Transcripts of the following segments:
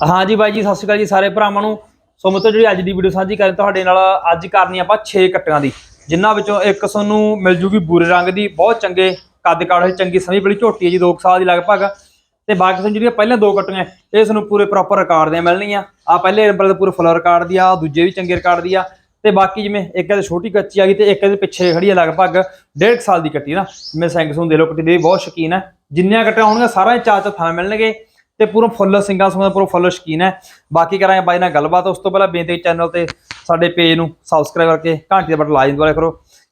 ਹਾਂਜੀ ਬਾਈ ਜੀ, ਸਤਿ ਸ਼੍ਰੀ ਅਕਾਲ ਜੀ ਸਾਰੇ ਭਰਾਵਾਂ ਨੂੰ। ਸੋ ਮਿੱਤਰੋ, ਜਿਹੜੀ ਅੱਜ ਦੀ ਵੀਡੀਓ ਸਾਂਝੀ ਕਰਨ ਤੁਹਾਡੇ ਨਾਲ ਅੱਜ ਕਰਨੀ ਆਪਾਂ 6 ਕੱਟਿਆਂ ਦੀ। ਜਿਨ੍ਹਾਂ ਵਿੱਚੋਂ ਇੱਕ ਤੁਹਾਨੂੰ ਮਿਲ ਜੂਗੀ ਬੂਰੇ ਰੰਗ ਦੀ, ਬਹੁਤ ਚੰਗੇ ਕੱਦ ਕਾਠ ਚੰਗੀ ਸਮੀ ਬੜੀ ਝੋਟੀ ਹੈ ਜੀ 2 ਸਾਲ ਦੀ ਲਗਭਗ। ਤੇ ਬਾਕੀ ਤੁਹਾਨੂੰ ਜਿਹੜੀਆਂ ਪਹਿਲਾਂ ਦੋ ਕੱਟੀਆਂ, ਇਹ ਤੁਹਾਨੂੰ ਪੂਰੇ ਪ੍ਰੋਪਰ ਰਿਕਾਰਡ ਦੀਆਂ ਮਿਲਣਗੀਆਂ ਆ ਪਹਿਲੇ ਨੰਬਰ ਤੇ ਪੂਰੇ ਫੁੱਲ ਰਿਕਾਰਡ ਦੀ ਆ ਦੂਜੇ ਵੀ ਚੰਗੇ ਰਿਕਾਰਡ ਦੀ ਆ। ਤੇ ਬਾਕੀ ਜਿਵੇਂ ਇੱਕ ਇਹਦੇ ਛੋਟੀ ਕੱਚੀ ਆ ਗਈ ਤੇ ਇੱਕ ਇਹਦੇ ਪਿੱਛੇ ਖੜੀ ਆ ਲਗਭਗ 1.5 ਸਾਲ ਦੀ ਕੱਟੀ ਨਾ। ਜਿਵੇਂ ਸਿੰਘ ਸੁਣ ਦੇ ਲੋ ਕੱਟੀ ਦੇ ਵੀ ਬਹੁਤ ਸ਼ੌਕੀਨ ਹੈ ਜਿੰਨੀਆਂ ਕੱਟਾਂ ਹੋਣਗੀਆਂ ਸਾਰਾ ਦੇ ਚਾਰ ਚਾਰ ਥਾਂ ਮਿਲਣਗੇ। ਤੇ ਪੂਰਾ ਫੁੱਲ ਸਿੰਗਾਂ ਸੁਣਦਾ ਪੂਰਾ ਫੁੱਲ ਸ਼ੌਕੀਨ ਹੈ। ਬਾਕੀ ਕਰਾਂਗੇ ਬਾਈ ਨਾਲ ਗੱਲਬਾਤ। ਉਸ ਤੋਂ ਪਹਿਲਾਂ ਬੇਨਤੀ ਚੈਨਲ ਤੇ ਸਾਡੇ ਪੇਜ ਨੂੰ ਸਬਸਕ੍ਰਾਈਬ ਕਰਕੇ ਘੰਟੀ ਦਾ ਬਟਨ ਲਾਜ਼ਮ ਦਬਾਇਆ ਕਰੋ।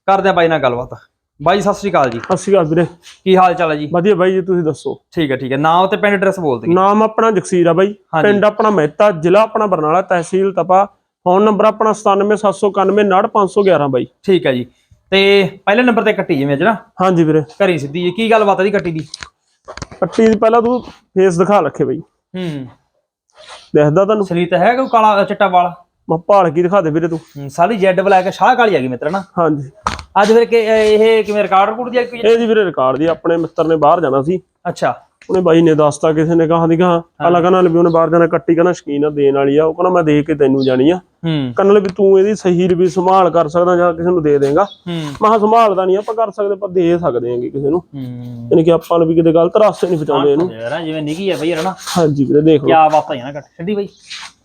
ਕਰਦੇ ਆ ਬਾਈ ਨਾਲ ਗੱਲਬਾਤ। ਬਾਈ ਸਤਿ ਸ਼੍ਰੀ ਅਕਾਲ ਜੀ। ਸਤਿ ਸ਼੍ਰੀ ਅਕਾਲ ਵੀਰੇ। ਕੀ ਹਾਲ ਚਾਲ ਹੈ ਜੀ? ਵਧੀਆ ਬਾਈ ਜੀ ਤੁਸੀਂ ਦੱਸੋ? ਠੀਕ ਹੈ ਠੀਕ ਹੈ। ਨਾਮ ਤੇ ਪਿੰਡ ਐਡਰੈਸ ਬੋਲ ਦਿਓ। ਨਾਮ ਆਪਣਾ ਜਗਸੀਰ ਆ ਬਾਈ। ਪਿੰਡ ਆਪਣਾ ਮਹਿਤਾ ਜ਼ਿਲ੍ਹਾ ਆਪਣਾ ਬਰਨਾਲਾ ਤਹਿਸੀਲ ਤਪਾ। ਫੋਨ ਨੰਬਰ ਆਪਣਾ 9779199511 ਬਾਈ। ਠੀਕ ਹੈ ਜੀ। ਤੇ ਪਹਿਲੇ ਨੰਬਰ ਤੇ ਕੱਟੀ ਜਿਵੇਂ ਅੱਜ ਨਾ? ਹਾਂਜੀ ਵੀਰੇ। ਘਰੀ ਸਿੱਧੀ ਜੀ। ਕੀ ਗੱਲਬਾਤ ਹੈ ਜੀ ਕੱਟੀ ਦੀ? ਕੱਟੀ ਦੀ ਪਹਿਲਾਂ ਤੂੰ ਫੇਸ ਦਿਖਾ ਰੱਖੇ ਬਾਈ। ਹੂੰ। ਦੇਖਦਾ ਤੁਹਾਨੂੰ ਸਰੀਰ ਤਾਂ ਹੈ ਕੋਈ ਕਾਲਾ ਚਿੱਟਾ ਵਾਲ। ਮੈਂ ਭਾਲ ਕੀ ਦਿਖਾ ਦੇ ਵੀਰੇ ਤੂੰ। ਹੂੰ, ਸਾਰੀ ਜੈਡ ਬਲੈਕ ਸ਼ਾਹ ਕਾਲੀ ਆ ਗਈ ਮਿੱਤਰ ਨਾ ਹਾਂਜੀ। ਅੱਜ ਫਿਰ ਕਿ ਇਹ ਕਿਵੇਂ ਰਿਕਾਰਡ ਰਿਕੂਡ ਦੀ ਆ ਕੋਈ? ਇਹ ਜੀ ਵੀਰੇ ਰਿਕਾਰਡ ਦੀ ਆਪਣੇ ਮਿੱਤਰ ਨੇ ਬਾਹਰ ਜਾਣਾ ਸੀ। ਅੱਛਾ। ਉਹਨੇ ਬਾਈ ਨੇ ਦੱਸਤਾ ਕਿਸੇ ਨੇ ਕਹਾ ਦੀ ਕਹਾ ਆਲਾ ਕਹਿੰਦਾ ਵੀ ਉਹਨੇ ਬਾਹਰ ਜਾਣਾ ਕੱਟੀ ਕਹਿੰਦਾ ਸ਼ਕੀਨ ਆ ਦੇਣ ਵਾਲੀ ਆ ਉਹ ਕਹਿੰਦਾ ਮੈਂ ਦੇ ਕੇ ਤੈਨੂੰ ਜਾਣੀ ਆ। ਕਹਿੰਦਾ ਵੀ ਤੂੰ ਇਹਦੀ ਸਹੀ ਵੀ ਸੰਭਾਲ ਕਰ ਸਕਦਾ ਜਾਂ ਕਿਸੇ ਨੂੰ ਦੇ ਦੇਂਗਾ। ਹੂੰ। ਮੈਂ ਕਿਹਾ ਸੰਭਾਲਦਾ ਨਹੀਂ ਆਪਾਂ ਕਰ ਸਕਦੇ ਆਪਾਂ ਦੇ ਸਕਦੇ ਆਂਗੇ ਕਿਸੇ ਨੂੰ। ਯਾਨੀ ਕਿ ਆਪਾਂ ਨੂੰ ਵੀ ਕਿਤੇ ਗਲਤ ਰਾਸਤੇ ਨਹੀਂ ਪਹੁੰਚਾਉਂਦੇ ਇਹਨੂੰ। ਯਾਰ ਜਿਵੇਂ ਨਿੱਗੀ ਆ ਬਈ ਨਾ ਹਾਂਜੀ ਵੀਰੇ ਦੇਖ ਲਓ। ਬਾਤਾਂ ਹੈ ਨਾ ਕੱਟ ਛੱਡੀ ਬਈ।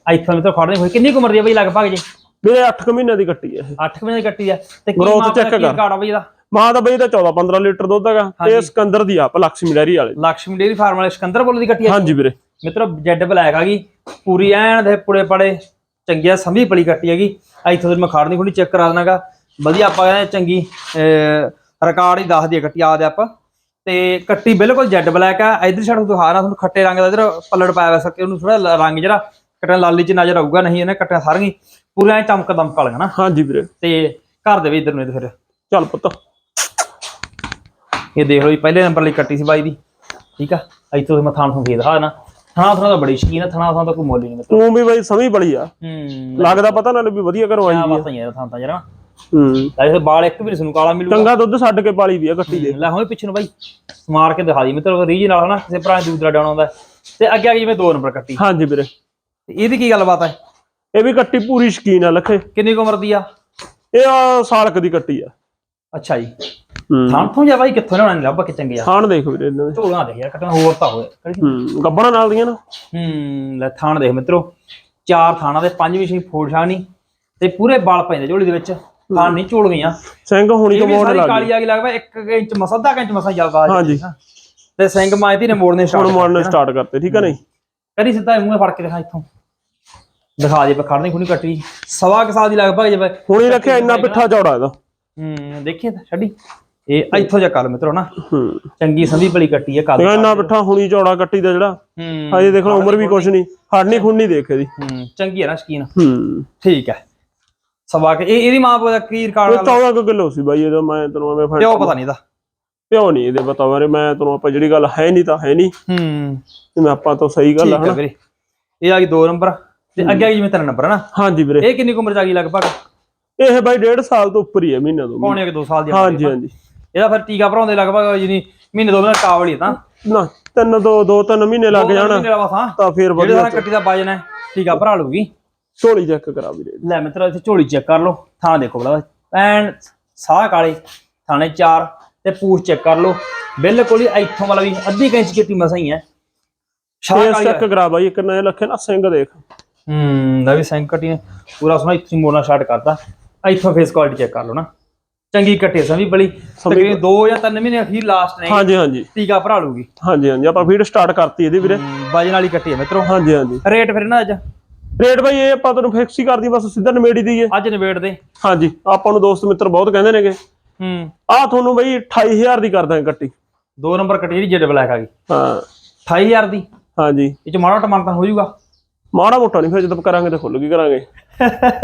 ਆਈਫੋਨ ਤੇ ਖੜਨੇ ਹੋਈ ਕਿੰਨੀ ਕੁ ਉਮਰ ਦੀ ਆ ਬਈ ਲਗਭਗ ਜੀ? ਵੀਰੇ 8 ਮਹੀਨੇ ਦੀ ਕੱਟੀ ਹੈ ਇਹ। 8 ਮਹੀਨੇ ਦੀ ਕੱਟੀ ਆ। ਤੇ ਕੀ Growth ਮਾਂ check ਪਿਓ ਕੀ ਕਰ। ਆ ਬਈ ਇਹਦਾ? ਮਾਂ ਦਾ ਬਈ ਤਾਂ 14 15 ਲੀਟਰ ਦੁੱਧ ਹੈਗਾ ਤੇ ਸਿਕੰਦਰ ਦੀ ਆ ਲక్ష్ਮੀ ਡੇਰੀ ਵਾਲੇ। ਲక్ష్ਮੀ ਡੇਰੀ ਫਾਰਮ ਵਾਲੇ ਸਿਕੰਦਰ ਬੋਲ ਦੀ ਕੱਟੀ ਆ ਹਾਂਜੀ ਵੀਰੇ। ਮਿੱਤਰੋ ਜੈਡ ਬਲੈਕ ਆ ਗਈ ਪੂਰੀ ਐਨ ਦੇ ਪੁੜੇ ਪੜੇ ਚੰਗਿਆ ਸੰਭੀ ਪਲੀ ਕੱਟੀ ਹੈਗੀ। ਇੱਥੋਂ ਤੇ ਮੈਂ ਖਾੜਨੀ ਖੁਣੀ ਚੈੱਕ ਕਰਾ ਦਣਾਗਾ ਵਧੀਆ ਆਪਾਂ ਕਹਿੰਦੇ ਚੰਗੀ ਰਿਕਾਰਡ ਹੀ ਦੱਸ ਦਈਏ ਕੱਟੀ ਆ ਆਪਾਂ। ਤੇ ਕੱਟੀ ਬਿਲਕੁਲ ਜੈਡ ਬਲੈਕ ਆ। ਇਧਰ ਛੱਡ ਤੋਂ ਹਾਰਾ ਤੁਹਾਨੂੰ ਖੱਟੇ ਰੰਗ ਦਾ ਇਧਰ ਪਲੜ ਪਾਇਆ ਵੈਸਾ ਕਿ ਉਹਨੂੰ ਥੋੜਾ ਰੰਗ ਜਿਹੜਾ ਕਟਣ ਲਾਲੀ ਚ ਨਜ਼ਰ ਆਊਗਾ ਨਹੀਂ ਇਹਨੇ ਕਟਿਆ ਸਾਰੀਆਂ ਪੂਰੀਆਂ ਚਮਕ ਦਮਕ ਵਾਲੀਆਂ ਹਾਂਜੀ ਵੀਰੇ। ਤੇ ਘਰ ਦੇ ਵੀ ਇਧਰ ਨੂੰ ਇਹ ਫਿਰ। ਚੱਲ ਪੁੱਤ। ਇਹ ਦੇਖ ਲਓ ਜੀ ਪਹਿਲੇ ਨੰਬਰ ਲਈ ਕੱਟੀ ਸੀ ਬਾਈ ਦੀ। ਠੀਕ ਆ? ਇੱਥੋਂ ਦੀ ਮੈਂ ਥਾਣ ਤੋਂ ਫੇਰ ਨਾ ਥਾਣਾ ਥਾਣਾ ਦਾ ਬੜੀ ਸ਼ਕੀਨ ਆ ਥਾਣਾ ਥਾਣਾ ਦਾ ਕੋਈ ਮੁੱਲ ਨਹੀਂ ਮਤਲਬ ਤੂੰ ਵੀ ਬਈ ਸਮੀ ਬੜੀ ਆ। ਹੂੰ। ਲੱਗਦਾ ਪਤਾ ਨਾ ਵੀ ਵਧੀਆ ਘਰੋਂ ਆਈ ਆ। ਬਾਤਾਂ ਯਾਰ ਥਾਂ ਤਾਂ ਜਰਾ ਹੂੰ। ਲੈ ਬਾਲ ਇੱਕ ਵੀ ਨੀ ਸਾਨੂੰ ਕਾਲਾ ਮਿਲੂਗਾ। ਚੰਗਾ ਦੁੱਧ ਛੱਡ ਕੇ ਪਾਲੀ ਵੀ ਆ ਕੱਟੀ ਦੇ। ਲੈ ਹੁਣ ਪਿੱਛੇ ਨੂੰ ਬਾਈ ਮਾਰ ਕੇ ਦਿਖਾ ਦੀ ਮਤਲਬ ਰੀਜ ਨਾਲ ਹਨਾ ਕਿਸੇ ਭਰਾ ਨੇ ਦੂਸਰਾ ਡਾਉਣ ਆਉਂਦਾ। ਤੇ ਅੱਗੇ ਆ ਗਈ ਜਿਵੇਂ ਦੋ ਨੰਬਰ ਕੱਟੀ। ਹਾਂਜੀ ਵੀਰੇ। ਇਹਦੀ ਕੀ ਗੱਲਬਾਤ ਹੈ ਇਹ ਵੀ ਕੱਟੀ ਪੂਰੀ ਸ਼ਕੀਨ ਆ ਲਖੇ। ਕਿੰਨੀ ਕੁ ਉਮਰ ਦੀ ਆ? ਇਹ ਆ ਸਾਲਕ ਦੀ ਕੱਟੀ ਆ। ਅੱਛਾ ਜੀ। ਥਾਂ ਤੋਂ ਜਾ ਬਾਈ ਕਿੱਥੋਂ ਨਹੀਂ ਲੱਭਾ ਕਿ ਚੰਗੇ ਆ ਥਾਣ ਦੇਖ ਵੀਰੇ ਇਹਨਾਂ ਦੇ। ਝੋਲਾ ਦੇਖ ਯਾਰ ਕੱਟਣਾ ਹੋਰ ਤਾਂ ਹੋਏ ਹੂੰ ਗੱਬਣਾ ਨਾਲ ਦੀਆਂ ਨਾ। ਹੂੰ ਲੈ ਥਾਣ ਦੇਖ ਮਿੱਤਰੋ ਚਾਰ ਥਾਣਾ ਦੇ ਪੰਜਵੀਂ ਛੇ ਫੋੜ ਛਾਣੀ ਤੇ ਪੂਰੇ ਬਲ ਪੈਂਦੇ ਝੋਲੀ ਦੇ ਵਿੱਚ ਥਾਣ ਨਹੀਂ ਝੋਲ ਗਈਆਂ। ਸਿੰਘ ਹੁਣੀ ਸਾਰੀ ਲੱਗ ਕਾਲੀ ਆ ਗਈ ਲੱਗਦਾ 1 ਇੰਚ ਮਸਾ ਇੰਚ ਮਸਾ ਚੱਲਦਾ ਹਾਂਜੀ। ਤੇ ਸਿੰਘ ਮਾਇਤੀ ਨੇ ਮੋੜਨੇ ਹੁਣ ਸਟਾਰਟ ਮਾਰਨ ਸਟਾਰਟ ਕਰਤੇ ਠੀਕ ਹੈ। ਨਹੀਂ? ਕਰੀ ਸਿੱਧਾ ਮੂੰਹ ਫੜ ਕੇ ਦਿਖਾ ਇੱਥੋਂ। ਦਿਖਾ ਦੇ ਖੜਨੀ ਖੁਣੀ ਕੱਟੀ। ਸਵਾ ਕੁ ਸਾਲ ਦੀ ਲਗਭਗ ਜੇ ਹੁਣੀ ਰੱਖਿਆ ਇੰਨਾ ਪਿੱਠਾ ਚੌੜਾ ਇਹਦਾ। ਹੂੰ ਦੇਖੀਏ ਤਾਂ ਛੱਡੀ। ਇਹ ਇੱਥੋਂ ਜਾ ਕਰ ਮਿੱਤਰੋ ਨਾ। ਚੰਗੀ ਸੰਭੀ ਬਲੀ ਕੱਟੀ ਹੈ ਕੱਲ ਇੰਨਾ ਪਿੱਠਾ ਹੁਣੀ ਚੌੜਾ ਕੱਟੀ ਦਾ ਜਿਹੜਾ। ਹੂੰ। ਹਜੇ ਦੇਖ ਲਓ ਉਮਰ ਵੀ ਕੁਛ ਨਹੀਂ। ਹੜਨੀ ਖੁੰਨੀ ਦੇਖ ਇਹਦੀ। ਚੰਗੀ ਹੈ ਨਾ ਸ਼ਕੀਨ। ਹੂੰ। ਠੀਕ ਹੈ ਸਵਾ ਕੇ ਇਹ ਇਹਦੀ ਮਾਂ ਦਾ ਕੀ ਰਿਕਾਰਡ 14 ਕੁ ਕਿਲੋ ਸੀ ਬਾਈ ਇਹਦਾ ਮੈਂ ਤੈਨੂੰ ਐਵੇਂ ਫੜ ਪਤਾ ਨਹੀਂ ਇਹਦਾ। ਪਿਓ ਨਹੀਂ ਇਹਦੇ ਪਤਾ ਬਾਰੇ ਮੈਂ ਤੈਨੂੰ ਆਪਾਂ ਜਿਹੜੀ ਗੱਲ ਹੈ ਨਹੀਂ ਤਾਂ ਹੈ ਨਹੀਂ। ਹੂੰ। ਤੇ ਮੈਂ ਆਪਾਂ ਤਾਂ ਸਹੀ ਗੱਲ ਹੈ ਵੀਰੇ। ਇਹ ਆ ਗਈ 2 ਨੰਬਰ। ਤੇ ਅੱਗੇ ਆ ਗਈ ਜਿਵੇਂ 3 ਨੰਬਰ ਹੈ ਨਾ ਹਾਂਜੀ ਵੀਰੇ। ਇਹ ਕਿੰਨੀ ਉਮਰ ਚ ਆ ਗਈ ਲਗਭਗ? ਇਹ ਬਾਈ 1.5 ਸਾਲ ਤੋਂ ਉੱਪਰ ਹੀ ਹੈ ਮਹੀਨਾ ਤੋਂ। ਪੌਣੇ ਕਿ 2 ਸਾਲ ਦੀ ਹਾਂਜੀ ਹਾਂਜੀ। ਇਹਦਾ ਫਿਰ ਟੀਕਾ ਭਰਾਉਂਦੇ ਲਗਭਗ ਜਿਹਨੀ ਮਹੀਨੇ ਦੋ ਮਹੀਨੇ ਕਾਵਲ ਹੀ ਤਾਂ। ਨਾ ਤਿੰਨ ਦੋ ਦੋ ਤਿੰਨ ਮਹੀਨੇ ਲੱਗ ਜਾਣ ਤਾਂ ਫੇਰ ਜਿਹੜੇ ਵਧੀਆ ਸਾਰਾ ਕੱਟੀ ਦਾ ਵਜਨ ਹੈ ਟੀਕਾ ਭਰਾ ਲੂਗੀ ਝੋਲੀ ਚੈੱਕ ਕਰਾ ਵੀਰੇ ਲੈ ਮਿੱਤਰੋ ਇੱਥੇ ਝੋਲੀ ਚੈੱਕ ਕਰ ਲਓ ਥਾਣਾ ਦੇਖੋ ਬਲਾ ਐਨ ਸਾਹ ਕਾਲੇ ਥਾਣੇ ਚਾਰ ਤੇ ਪੂਛ ਚੈੱਕ ਕਰ ਲਓ। ਬਿਲਕੁਲ ਹੀ ਇੱਥੋਂ ਵਾਲਾ ਵੀ ਅੱਧੀ ਕੁ ਇੰਚ ਕੀਤੀ ਮਸਾਂ ਹੀ ਹੈ। ਸ਼ਾਹ ਕਾਲੀ ਚੈੱਕ ਕਰਾ ਬਾਈ ਇੱਕ ਨਏ ਲੱਖੇ ਨਾ ਸਿੰਘ ਦੇਖ। ਹੂੰ ਦਾ ਵੀ ਸੈਂਕਟੀ ਨੇ। ਪੂਰਾ ਸੋਨਾ ਇੱਥੇ ਮੋੜਨਾ ਸਟਾਰਟ ਕਰਤਾ। ਇੱਥੋਂ ਫੇਸ ਕੁਆਲਿਟੀ ਚੈੱਕ ਕਰ ਲਓ ਨਾ। ਚੰਗੀ ਕੱਟੀ ਸਮੀ ਬਲੀ। ਤਕਰੀਬਨ 2 ਜਾਂ 3 ਮਹੀਨੇ ਅਖੀਰ ਲਾਸਟ ਨੇ ਹਾਂਜੀ ਹਾਂਜੀ। ਟੀਕਾ ਭਰਾ ਲੂਗੀ। ਹਾਂਜੀ ਹਾਂਜੀ। ਆਪਾਂ ਫੀਡ ਸਟਾਰਟ ਕਰਤੀ ਇਹਦੀ ਵੀਰੇ। ਹੂੰ, ਵਜਨ ਵਾਲੀ ਕੱਟੀ ਹੈ ਮਿੱਤਰੋ। ਹਾਂਜੀ ਹਾਂਜੀ। ਰੇਟ ਫਿਰ ਨਾ ਅੱਜ? ਰੇਟ ਬਾਈ ਇਹ ਆਪਾਂ ਤੁਹਾਨੂੰ ਫਿਕਸ ਹੀ ਕਰਦੀ ਬਸ ਸਿੱਧਾ ਨਿਮੇੜੀ ਦੀਏ ਅੱਜ ਨਿਬੇੜ ਦੇ। ਹਾਂਜੀ। ਆਪਾਂ ਨੂੰ ਦੋਸਤ ਮਿੱਤਰ ਬਹੁਤ ਕਹਿੰਦੇ ਨੇਗੇ। ਹੂੰ। ਆਹ ਤੁਹਾਨੂੰ ਬਈ 28000 ਦੀ ਕਰ ਦਾਂਗੇ ਕੱਟੀ। ਦੋ ਨੰਬਰ ਕੱਟੀ ਜਿਹੜੀ ਜੈਡ ਬਲੈਕ ਆ ਗਈ। ਹਾਂ। 28000 ਦੀ? ਹਾਂਜੀ। ਇਹ ਚ ਮਾੜਾ ਟਮਾਟਰ ਤਾਂ ਹੋ ਜਾਊਗਾ। ਮਾੜਾ ਮੋਟਾ ਨਹੀਂ ਫਿਰ ਜਦੋਂ ਕਰਾਂਗੇ ਤੇ ਖੁੱਲ ਕੀ ਕਰਾਂਗੇ।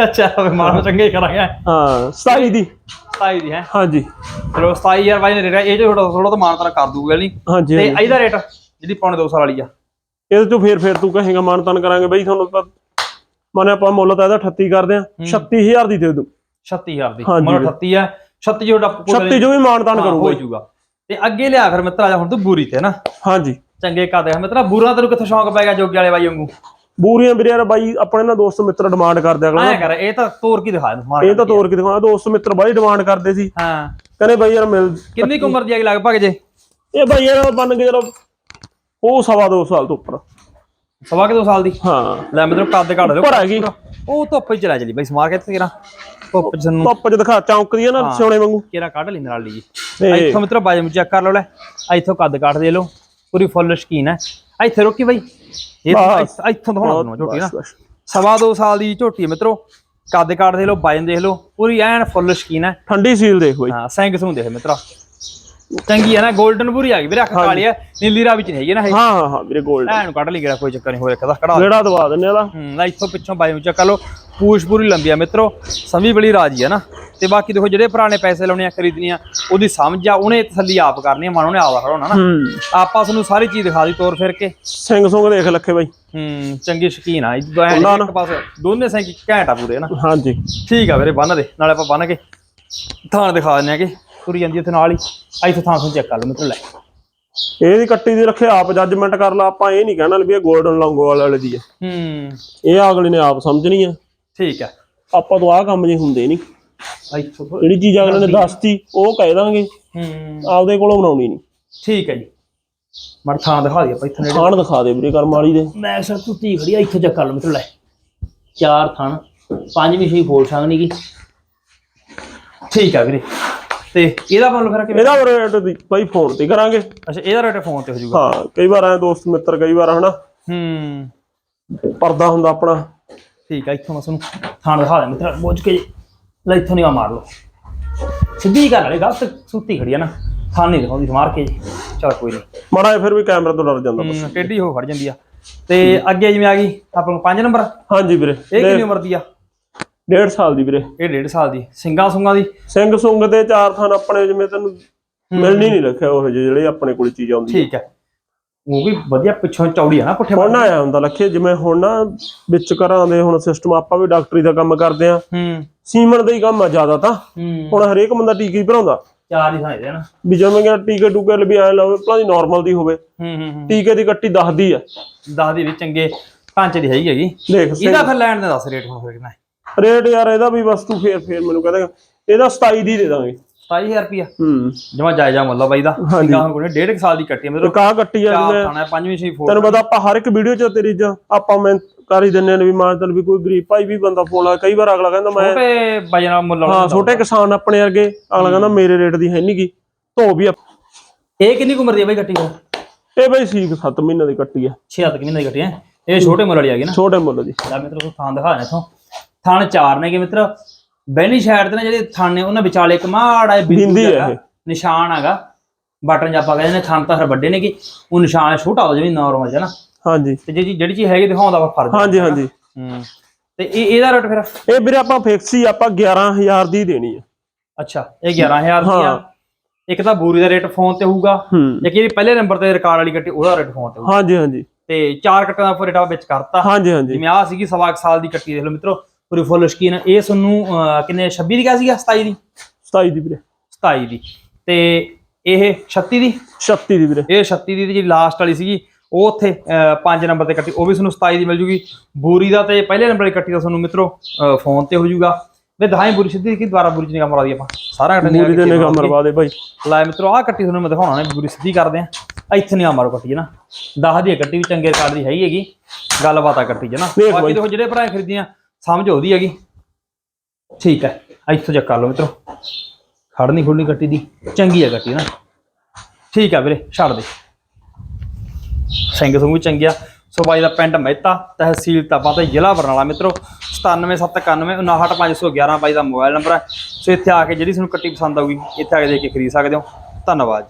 ਅੱਛਾ ਫਿਰ ਮਾੜਾ ਚੰਗੇ ਕਰਾਂਗੇ। ਹਾਂ 27 ਦੀ। 27 ਦੀ ਹੈ? ਹਾਂਜੀ। ਚਲੋ 27000 ਬਾਈ ਨੇ ਰੇਟ ਇਹ ਜੋ ਥੋੜਾ ਥੋੜਾ ਤਾਂ ਮਾਨਤਾ ਕਰ ਦੂਗਾ ਨਹੀਂ? ਹਾਂਜੀ ਤੇ। ਇਹਦਾ ਰੇਟ ਜਿਹੜੀ ਪੌਣੇ 2 ਸਾਲ ਵਾਲੀ ਆ। ਇਹਦੇ ਚੋਂ ਫੇਰ ਫੇਰ ਤੂੰ ਕਹੇਗਾ ਮਾਨਤਨ ਕਰਾਂਗੇ ਬਈ ਤੁਹਾਨੂੰ ਤਾਂ ਮਾਨੇ ਆਪਾਂ ਮੁੱਲ ਤਾਂ ਇਹਦਾ 38 ਕਰਦੇ ਆ 36000 ਦੀ ਦੇ ਦੂੰ 36000 ਦੀ। ਮਨ ਵੀਰੇ। 38 ਆ। 36 ਜੋ ਡੱਪ 36 ਜੋ ਵੀ ਮਾਨਤਨ ਹੋ ਕਰੂਗਾ ਜਾਊਗਾ। ਤੇ ਅੱਗੇ ਲਿਆ ਫਿਰ ਮਿੱਤਰਾ ਜਾ ਹੁਣ ਤੂੰ ਬੂਰੀ ਤੇ ਨਾ? ਹਾਂਜੀ। ਚੰਗੇ ਕਾਦੇ ਮਿੱਤਰਾ ਬੂਰਾ ਤੈਨੂੰ ਕਿੱਥੋਂ ਸ਼ੌਂਕ ਪੈ ਗਿਆ ਜੋਗੀ ਵਾਲੇ ਬਾਈ ਵਾਂਗੂ? ਬੂਰੀਆਂ ਵੀਰੇ ਯਾਰ ਬਾਈ ਆਪਣੇ ਨਾ ਦੋਸਤ ਮਿੱਤਰ ਡਿਮਾਂਡ ਕਰਦੇ ਅਗਲਾ ਐ ਕਰ ਇਹ ਤਾਂ ਤੋਰ ਕੀ ਦਿਖਾ ਦੇ ਇਹ ਤਾਂ ਤੋਰ ਕੇ ਦਿਖਾਉਣਾ ਦੋਸਤ ਮਿੱਤਰ ਬਾਈ ਡਿਮਾਂਡ ਕਰਦੇ ਸੀ। ਹਾਂ। ਕਹਿੰਦੇ ਬਾਈ ਯਾਰ ਮਿਲ ਕਿੰਨੀ ਕੁ ਉਮਰ ਦੀ ਹੈਗੀ ਲਗਭਗ ਜੇ? ਇਹ ਬਾਈ ਯਾਰ ਬਣ ਕੇ ਜਰਾ ਉਹ ਸਵਾ ਦੋ ਸਾਲ ਤੋਂ ਉੱਪਰ। ਸਵਾ ਕਿ ਦੋ ਸਾਲ ਦੀ? ਹਾਂ। ਲੈ ਮੈਨੂੰ ਕੱਦ ਕੱਢ ਦਿਓ। ਉੱਪਰ ਹੈਗੀ ਉਹ ਧੁੱਪ ਚ ਚਲਾ ਚਲੀ ਬਈ ਸਮਾਰ ਕੇ ਕਿਰਾ ਧੁੱਪ ਚ ਸਾਨੂੰ ਧੁੱਪ ਚ ਦਿਖਾ ਚੌਂਕਦੀ ਆ ਨਾ ਸਿਉਣੇ ਵਾਂਗੂ। ਕਿਰਾ ਕੱਢ ਲਈ ਨਾਲ ਲਈ। ਜੀ ਇੱਥੋਂ ਮਿੱਤਰੋ ਬਾਜਮ ਚੈੱਕ ਕਰ ਲਓ ਲੈ। ਇੱਥੋਂ ਕੱਦ ਕੱਟ ਦੇ ਲਓ। ਪੂਰੀ ਫੁੱਲ ਸ਼ਕੀਨ ਹੈ। ਇੱਥੇ ਰੋਕੀ ਬਾਈ। ਇਹ ਤਾਂ ਬਸ। ਇੱਥ- ਇੱਥੋਂ ਦਿਖਾਉਣਾ ਤੁਹਾਨੂੰ ਝੋਟੀ ਨਾ। ਬਸ, ਬਸ। ਸਵਾ ਦੋ ਸਾਲ ਦੀ ਝੋਟੀ ਹੈ ਮਿੱਤਰੋ। ਕੱਦ ਕੱਟ ਦੇ ਲਓ ਬਾਜਮ ਦੇਖ ਲਓ ਪੂਰੀ ਐਨ ਫੁੱਲ ਸ਼ਕੀਨ ਹੈ। ਠੰਡੀ ਸੀਲ ਦੇਖ ਬਾਈ। ਹਾਂ ਸਿੰਘ ਸੂੰ ਦੇਖ ਮਿੱਤਰਾ। ਚੰਗੀ ਹੈ ਨਾ 골ਡਨ ਪੂਰੀ ਆ ਗਈ ਵੀਰੇ ਅੱਖ ਕਾਲੀ ਹੈ। ਨੀਲੀ ਰਾ ਵਿੱਚ ਨਹੀਂ ਹੈਗੀ ਨਾ ਇਹ। ਹਾਂ ਹਾਂ ਹਾਂ ਵੀਰੇ ਗੋਲਡ ਐਨ ਕੱਢ ਲਈ ਗਿਆ ਕੋਈ ਚੱਕਰ ਨਹੀਂ ਹੋ ਰਿਹਾ ਕੜਾ ਜਿਹੜਾ ਦਵਾ ਦਿੰਨੇ ਇਹਦਾ। ਹੂੰ ਨਾ ਇੱਥੋਂ ਪਿੱਛੋਂ ਬਾਈ ਚੱਕ ਲਓ। ਪੂਛ ਪੂਰੀ ਲੰਬੀ ਆ ਮਿੱਤਰੋ ਸਮੀ ਬੜੀ ਰਾਜੀ ਆ ਨਾ। ਤੇ ਬਾਕੀ ਦੇਖੋ ਜਿਹੜੇ ਪੁਰਾਣੇ ਪੈਸੇ ਲਾਉਣੇ ਆ ਖਰੀਦਣੀ ਆ ਉਹਦੀ ਸਮਝ ਆ ਉਹਨੇ ਤਸੱਲੀ ਆਪ ਕਰਨੀ ਆ ਮਨ ਉਹਨੇ ਆਵਾ ਖੜਾਉਣਾ ਨਾ। ਆਪਾਂ ਤੁਹਾਨੂੰ ਸਾਰੀ ਚੀਜ਼ ਦਿਖਾ ਦੀ ਤੋਰ ਫਿਰ ਕੇ। ਸਿੰਘ ਸੁੰਗ ਦੇਖ ਲੱਖੇ ਬਾਈ। ਹੂੰ ਚੰਗੀ ਸ਼ਕੀਨ ਆ ਇੱਕ ਪਾਸੇ ਦੋਨੇ ਸੈਂਕੀ ਘੈਂਟ ਆ ਪੂਰੇ ਨਾ। ਹਾਂਜੀ। ਠੀਕ ਆ ਵੀਰੇ ਬੰਨ ਦੇ ਨਾਲੇ ਆਪਾਂ ਬੰਨ ਕੇ ਥਾਣ ਦਿਖਾ ਦਿੰਦੇ ਆ ਕਿ ਤੁਰੀ ਜਾਂਦੀ ਉੱਥੇ ਨਾਲ ਹੀ। ਇੱਥੇ ਥਾਂ ਤੋਂ ਚੈੱਕ ਕਰ ਲਓ ਮਿੱਤਰ ਲੈ। ਇਹਦੀ ਕੱਟੀ ਦੀ ਰੱਖੇ ਆਪ ਜੱਜਮੈਂਟ ਕਰ ਲਾ ਆਪਾਂ ਇਹ ਨਹੀਂ ਕਹਿਣਾ ਵੀ ਇਹ 골ਡਨ ਲੌਂਗੋਵਾਲ ਵਾਲੇ ਦੀ ਹੈ ਹੂੰ। ਇਹ ਅਗਲੇ ਨੇ ਆਪ ਸਮਝਣੀ ਆ। ਠੀਕ ਆ ਆਪਾਂ ਤੋਂ ਆਹ ਕੰਮ ਜੇ ਹੁੰਦੇ ਨਹੀਂ ਇੱਥੋਂ ਜਿਹੜੀ ਚੀਜ਼ ਅਗਲੇ ਨੇ ਦੱਸਤੀ ਉਹ ਕਹਿ ਦਾਂਗੇ। ਹੂੰ। ਆਪਦੇ ਕੋਲੋਂ ਬਣਾਉਣੀ ਨਹੀਂ ਠੀਕ ਹੈ ਜੀ। ਮੜ ਥਾਂ ਦਿਖਾ ਦੀ ਆਪਾਂ ਇੱਥੇ ਨੇੜੇ। ਖਾਣ ਦਿਖਾ ਦੇ ਵੀਰੇ ਕਰਮ ਵਾਲੀ ਦੇ। ਮੈਂ ਸਰ ਤੁੱਤੀ ਖੜੀ ਆ ਇੱਥੋਂ ਚੈੱਕ ਕਰ ਮਿੱਤਰ ਲੈ। ਚਾਰ ਥਣ ਪੰਜਵੀਂ ਛੇ ਫੋਲ ਸੰਗਣੀ ਕੀ ਠੀਕ ਆ ਵੀਰੇ। ਤੇ ਇਹਦਾ ਮੁੱਲ ਫਿਰ ਕਿਵੇਂ? ਇਹਦਾ ਰੇਟ ਦੀ ਬਾਈ ਫੋਨ ਤੇ ਕਰਾਂਗੇ। ਅੱਛਾ ਇਹਦਾ ਰੇਟ ਫੋਨ ਤੇ ਹੋ ਜਾਊਗਾ ਹਾਂ ਕਈ ਵਾਰ ਐ ਦੋਸਤ ਮਿੱਤਰ ਕਈ ਵਾਰ ਹਨਾ। ਹੂੰ। ਪਰਦਾ ਹੁੰਦਾ ਆਪਣਾ। ਠੀਕ ਆ ਇੱਥੋਂ ਮੈਂ ਤੁਹਾਨੂੰ ਥਾਣ ਦਿਖਾ ਦਿੰਦਾ ਮਿੱਤਰ ਬੋਝ ਕੇ ਲੈ ਇੱਥੋਂ ਨਿਗਾ ਮਾਰ ਲਓ। ਸਿੱਧੀ ਕਰ ਲੈ ਗਲਤ ਸੁੱਤੀ ਖੜੀ ਆ ਨਾ ਥਾਣ ਨਹੀਂ ਦਿਖਾਉਂਦੀ ਮਾਰ ਕੇ। ਚਲ ਕੋਈ ਨਹੀਂ। ਮਾੜਾ ਜਿਹਾ ਫਿਰ ਵੀ ਕੈਮਰਾ ਤੋਂ ਡਰ ਜਾਂਦਾ ਹੂੰ, ਟੇਢੀ ਹੋ ਖੜ ਜਾਂਦੀ ਆ। ਤੇ ਅੱਗੇ ਜਿਵੇਂ ਆ ਗਈ ਆਪਾਂ ਨੂੰ 5 ਨੰਬਰ? ਹਾਂਜੀ ਵੀਰੇ। ਇਹ ਕਿੰਨੀ ਉਮਰ ਦੀ ਆ? ਡੇਢ ਸਾਲ ਦੀ ਵੀਰੇ। ਇਹ 1.5 ਸਾਲ ਦੀ। ਸਿੰਗਾ ਸੁੰਗਾ ਦੀ? ਸਿੰਘ ਸੁੰਗ ਤੇ ਚਾਰ ਥਾਨ ਆਪਣੇ ਜਿਵੇਂ ਤੈਨੂੰ ਮਿਲਣੀ ਨਹੀਂ ਰੱਖਿਆ ਉਹ ਜਿਹੇ ਜਿਹੜੇ ਆਪਣੇ ਕੋਲ ਚੀਜ਼ ਆਉਂਦੀ ਠੀਕ ਹੈ ਉਹ ਵੀ ਵਧੀਆ ਪਿੱਛੋਂ ਚੌੜੀ ਆ ਨਾ ਪੁੱਠੇ ਹੁਣ ਆਇਆ ਹੁੰਦਾ ਲੱਖੇ ਜਿਵੇਂ ਹੁਣ ਨਾ ਵਿੱਚ ਘਰਾਂ ਦੇ ਹੁਣ ਸਿਸਟਮ ਆਪਾਂ ਵੀ ਡਾਕਟਰੀ ਦਾ ਕੰਮ ਕਰਦੇ ਆ ਹੂੰ। ਸੀਮਨ ਦਾ ਹੀ ਕੰਮ ਆ ਜ਼ਿਆਦਾ ਤਾਂ। ਹੁਣ ਹਰੇਕ ਬੰਦਾ ਟੀਕੇ ਹੀ ਭਰਾਉਂਦਾ। ਚਾਰ ਹੀ ਸਾਈਦੇ ਨਾ। ਵੀ ਜਿਵੇਂ ਕਿ ਟੀਕੇ ਟੂਕੇ ਵੀ ਐ ਲਾਵੇ ਭਲਾ ਦੀ ਨਾਰਮਲ ਦੀ ਹੋਵੇ। ਹੂੰ ਹੂੰ ਟੀਕੇ ਦੀ ਕੱਟੀ ਦੱਸਦੀ ਆ। ਦਸ ਦੀ ਵੀ ਚੰਗੇ ਢਾਂਚੇ ਦੀ ਹੈਗੀ ਹੈਗੀ। ਦੇਖ ਇਹਦਾ ਫਿਰ ਲੈਣ ਦੇ ਦੱਸ ਰੇਟ ਹੁਣ ਫਿਰ ਕਿੰਨਾ ਰੇਟ ਯਾਰ ਇਹਦਾ ਵੀ ਬਸ ਤੂੰ ਫੇਰ ਫੇਰ ਮੈਨੂੰ ਕਹਿੰਦਾ ਇਹਦਾ 27 ਦੀ ਦੇ ਦਾਂਗੇ। 27000 ਰੁਪਿਆ ਹੂੰ। ਜਮਾ ਜਾਇਜ਼ਾ ਮੁੱਲ ਆ ਬਾਈ ਦਾ। ਸਿੰਗਾ ਕੋਲ ਡੇਢ ਕੁ ਸਾਲ ਦੀ ਕੱਟੀ ਆ। ਮਤਲਬ ਕਾ ਕੱਟੀ ਆ ਜਿਵੇਂ ਥਾਣਾ ਪੰਜਵੀਂ ਛੇ ਫੋਰ ਤੈਨੂੰ ਪਤਾ ਆਪਾਂ ਹਰ ਇੱਕ ਵੀਡੀਓ 'ਚ ਤੇਰੀ ਜਾਂ ਆਪਾਂ ਮੈਂ ਕਰ ਹੀ ਦਿੰਨੇ ਨੇ ਵੀ ਮਾਂ ਚੱਲ ਵੀ ਕੋਈ ਗਰੀਬ ਭਾਈ ਵੀ ਬੰਦਾ ਫੋਨ ਆ ਕਈ ਵਾਰ ਅਗਲਾ ਕਹਿੰਦਾ ਮੈਂ ਛੋਟੇ ਨਾਲ ਮੁੱਲ ਹਾਂ ਛੋਟੇ ਕਿਸਾਨ ਆਪਣੇ ਵਰਗੇ ਅਗਲਾ ਕਹਿੰਦਾ ਮੇਰੇ ਰੇਟ ਦੀ ਹੈ ਨੀ ਗੀ ਧੋ ਵੀ ਆ- ਇਹ ਕਿੰਨੀ ਕੁ ਉਮਰ ਦੀ ਹੈ ਬਾਈ ਕੱਟੀ ਫਿਰ ਇਹ ਬਈ ਸੀਕ 7 ਮਹੀਨੇ ਦੀ ਕੱਟੀ ਆ। 6 ਮਹੀਨੇ ਦੀ ਕੱਟੀ ਹੈ ਇਹ ਛੋਟੇ ਮੁੱਲ ਵਾਲੀ ਆ ਗਈ ਨਾ। ਛੋਟੇ ਮੁੱਲ ਦੀ। ਲੈ ਮਿੱਤਰੋ ਤੁਹਾਨੂੰ ਥਾਂ ਦਿਖਾ ਦੇਣਾ ਇਥੋਂ। ਥਾਣ ਚਾਰ ਨੇਗੇ ਮਿੱਤਰ। ਬੈਨੀ ਸਾਈਡ ਤੇ ਨਾ ਜਿਹੜੇ ਥਾਣ ਉਹਨਾਂ ਵਿਚਾਲੇ ਇੱਕ ਮਾੜਾ ਬਿੰਦੂ ਬਿੰਦੀ ਹੈ ਹੈਗਾ, ਇਹ। ਨਿਸ਼ਾਨ ਹੈਗਾ। ਬਟਨ ਜਾਂ ਆਪਾਂ ਕਹਿੰਦੇ ਨੇ ਥਾਣ ਤਾਂ ਫਿਰ ਵੱਡੇ ਨੇ ਕਿ ਉਹ ਨਿਸ਼ਾਨ ਛੋਟਾ ਹੋ ਜਾਵੇ ਨਾਰਮਲ ਜਿਹਾ ਨਾ। ਹਾਂਜੀ। ਤੇ ਜਿਹੜੀ ਜਿਹੜੀ ਚੀਜ਼ ਹੈਗੀ ਦਿਖਾਉਂਦਾ ਵਾ ਫ਼ਰਕ ਹਾਂਜੀ ਹਾਂਜੀ। ਹੂੰ। ਤੇ ਇਹ ਇਹਦਾ ਰੇਟ ਫਿਰ? ਇਹ ਵੀਰੇ ਆਪਾਂ ਫਿਕਸ ਹੀ ਆਪਾਂ 11000 ਦੀ ਦੇਣੀ ਆ ਅੱਛਾ ਇਹ 11000 ਦੀ ਆ। ਹਾਂ। ਇੱਕ ਤਾਂ ਬੂਰੀ ਦਾ ਰੇਟ ਫੋਨ ਤੇ ਹੋਊਗਾ ਹੂੰ। ਇੱਕ ਜਿਹੜੀ ਪਹਿਲੇ ਨੰਬਰ ਤੇ ਰਿਕਾਰਡ ਵਾਲੀ ਕੱਟੀ ਉਹਦਾ ਰੇਟ ਫੋਨ ਤੇ ਹੋਊਗਾ। ਹਾਂਜੀ ਹਾਂਜੀ। ਤੇ ਚਾਰ ਕੱਟਾਂ ਦਾ ਫਿਰ ਰੇਟ ਆਪਾਂ ਵਿੱਚ ਕਰਤਾ। ਹਾਂਜੀ ਹਾਂਜੀ। ਜਿਵੇਂ ਆ ਸੀਗੀ ਸਵਾ ਕੁ ਸਾਲ ਦੀ ਕੱਟੀ ਦੇਖ ਲਓ ਮਿੱਤਰੋ। ਪੂਰੀ ਫੁੱਲ ਸ਼ਕੀਨ ਇਹ ਤੁਹਾਨੂੰ ਕਿੰਨੇ 26 ਦੀ ਕਿਹਾ ਸੀਗਾ? 27 ਦੀ? 27 ਦੀ ਵੀਰੇ। 27 ਦੀ। ਤੇ ਇਹ 36 ਦੀ? 36 ਦੀ ਵੀਰੇ। ਇਹ 36 ਦੀ ਜਿਹੜੀ ਲਾਸਟ ਵਾਲੀ ਸੀਗੀ ਉਹ ਉੱਥੇ 5 ਨੰਬਰ ਤੇ ਕੱਟੀ। ਉਹ ਵੀ ਤੁਹਾਨੂੰ 27 ਦੀ ਮਿਲ ਜੂਗੀ। ਬੂਰੀ ਦਾ ਤੇ ਪਹਿਲੇ ਨੰਬਰ ਵਾਲੀ ਕੱਟੀ ਦਾ ਤੁਹਾਨੂੰ ਮਿੱਤਰੋ ਫੋਨ ਤੇ ਹੋ ਜੂਗਾ। ਵੇ ਦਹਾਈ ਬੂਰੀ ਸਿੱਧੀ ਕੀ ਦੁਬਾਰਾ ਬੂਰੀ ਚ ਨਿਗਾਹ ਮਰਾ ਦੀ ਆਪਾਂ। ਸਾਰਾ ਕੱਟਣ ਮੂਰੀ ਦੇ ਨਿਗਾਹ ਮਰਵਾ ਦੇ ਭਾਈ ਲਾਏ ਮਿੱਤਰੋ ਆਹ ਕੱਟੀ ਤੁਹਾਨੂੰ ਮੈਂ ਦਿਖਾਉਣਾ ਨੇ ਬੂਰੀ ਸਿੱਧੀ ਕਰਦੇ ਆ। ਇੱਥੇ ਨਿਗਾਹ ਮਾਰੋ ਕੱਟੀ ਜਨਾ 10 ਦੀ ਕੱਟੀ ਵੀ ਚੰਗੇ ਰਿਕਾਰਡ ਦੀ ਹੈਗੀ ਹੈਗੀ। ਗੱਲਬਾਤ ਆ ਕੱਟੀ ਜਨਾ ਬਾਕੀ। ਦੇਖੋ ਜਿਹੜੇ ਭਰਾ ਖਰੀਦੀਆਂ ਸਮਝ ਉਹਦੀ ਹੈਗੀ? ਠੀਕ ਹੈ ਇੱਥੋਂ ਚੈੱਕ ਕਰ ਲਓ ਮਿੱਤਰੋ। ਖੜਨੀ ਖੁੱਲਣੀ ਗੱਟੀ ਦੀ, ਚੰਗੀ ਹੈ ਗੱਟੀ ਨਾ। ਠੀਕ ਹੈ ਵੀਰੇ, ਛੱਡ ਦੇ। ਸਿੰਘ ਸੰਗੂ ਵੀ ਚੰਗਿਆ। ਸੋ ਬਾਈ ਦਾ ਪਿੰਡ ਮਹਿਤਾ, ਤਹਿਸੀਲ ਤਪਾ ਤੇ ਜ਼ਿਲ੍ਹਾ ਬਰਨਾਲਾ ਮਿੱਤਰੋ। 97791 59511 ਬਾਈ ਦਾ ਮੋਬਾਈਲ ਨੰਬਰ ਹੈ। ਸੋ ਇੱਥੇ ਆ ਕੇ ਜਿਹੜੀ ਤੁਹਾਨੂੰ ਕੱਟੀ ਪਸੰਦ ਆਊਗੀ, ਇੱਥੇ ਆ ਕੇ ਦੇਖ ਕੇ ਖਰੀਦ ਸਕਦੇ ਹੋ। ਧੰਨਵਾਦ